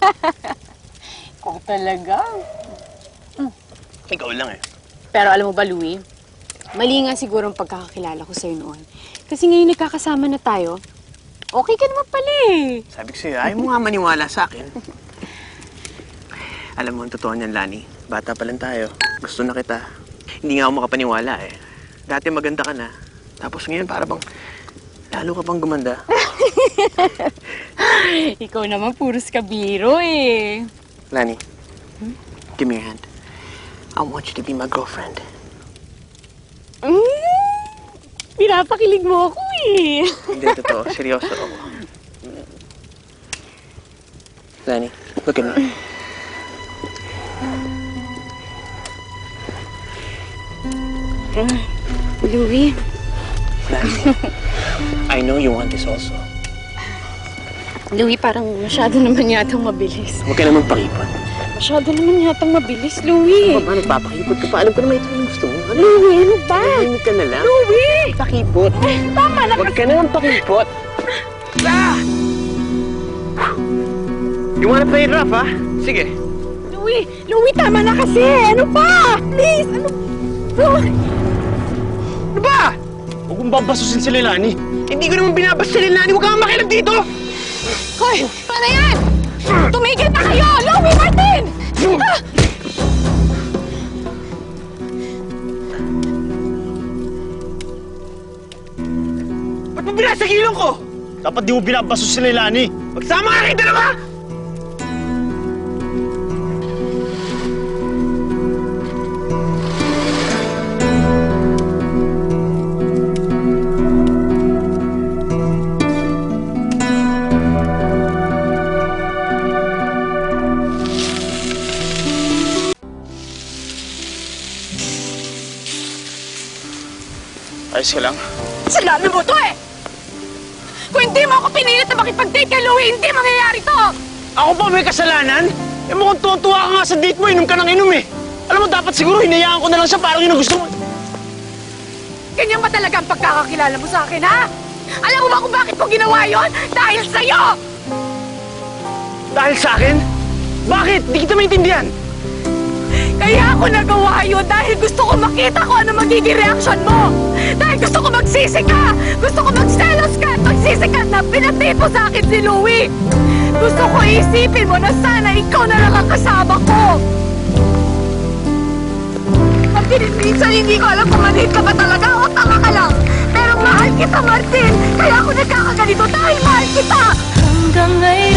Ikaw talaga. Ikaw lang eh. Pero alam mo ba, Louie? Mali nga siguro ang pagkakakilala ko sa'yo noon. Kasi ngayon nagkakasama na tayo, okay ka naman pala eh. Sabi ko sa'yo, ayaw mo nga maniwala sa akin. Alam mo, ang totoo niyan, Lani. Bata pa lang tayo. Gusto na kita. Hindi nga ako makapaniwala eh. Dati maganda ka na. Tapos ngayon, para bang lalo ka pang gumanda. Ikaw naman puros kabiro eh. Lani, give me your hand. I want you to be my girlfriend. Mm, pinapakilig mo ako eh. Hindi, totoo. Seryoso ako. Lani, look at me. Louie, Lani, I know you want this also. Louie parang masyado naman yatang mabilis. Huwag ka naman pakipot. Masyado naman yatang mabilis, Louie. Ano ba, nagpapakipot ka pa? Alam ko naman ito yung gusto mo. Ano? Louie, ano ba? Tahimik ka na lang. Louie! Pakipot. Tama na Huwag ka naman pakipot. Ah! You wanna play it rough, ha? Sige. Louie! Louie, tama na kasi! Ano ba? Please! Ano? Louie! Ano ba? Huwag mong babasusin si Lilani. Hindi ko naman binabasta ni Lani. Huwag kang makialam dito! Hoy! Ano yan? Tumigil na kayo! Louie Martin! Ah! Ba't mo binasa ilong ko? Dapat di mo binabasos si Lilani. Magsama ka kayo dalawa! Ayos ka lang. Sinabi mo to eh! Kung hindi mo ako pinilit na makipag-date kay Louie, hindi mangyayari to! Ako pa may kasalanan? Eh mukhang tuwa ka nga sa date mo, inom ka ng inom eh. Alam mo, dapat siguro hinayaan ko na lang siya parang yun ang gusto mo. Ganyan ba talaga ang pagkakakilala mo sa akin, ha? Alam mo ba kung bakit ko ginawa yon? Dahil sa'yo! Dahil sa akin? Bakit? Di kita maintindihan. Kaya ako nagawa yun dahil gusto ko makita kung ano magiging reaksyon mo! Dahil gusto ko magsisi ka! Gusto ko magselos ka at magsisi ka na pinatipo sa akin si Louie! Gusto ko isipin mo na sana ikaw na lang ang kasama ko! Martin, minsan hindi ko alam kung manhid ka ba talaga o tanga ka lang! Pero mahal kita, Martin! Kaya ako nagkakaganito dahil mahal kita! Hanggang ngayon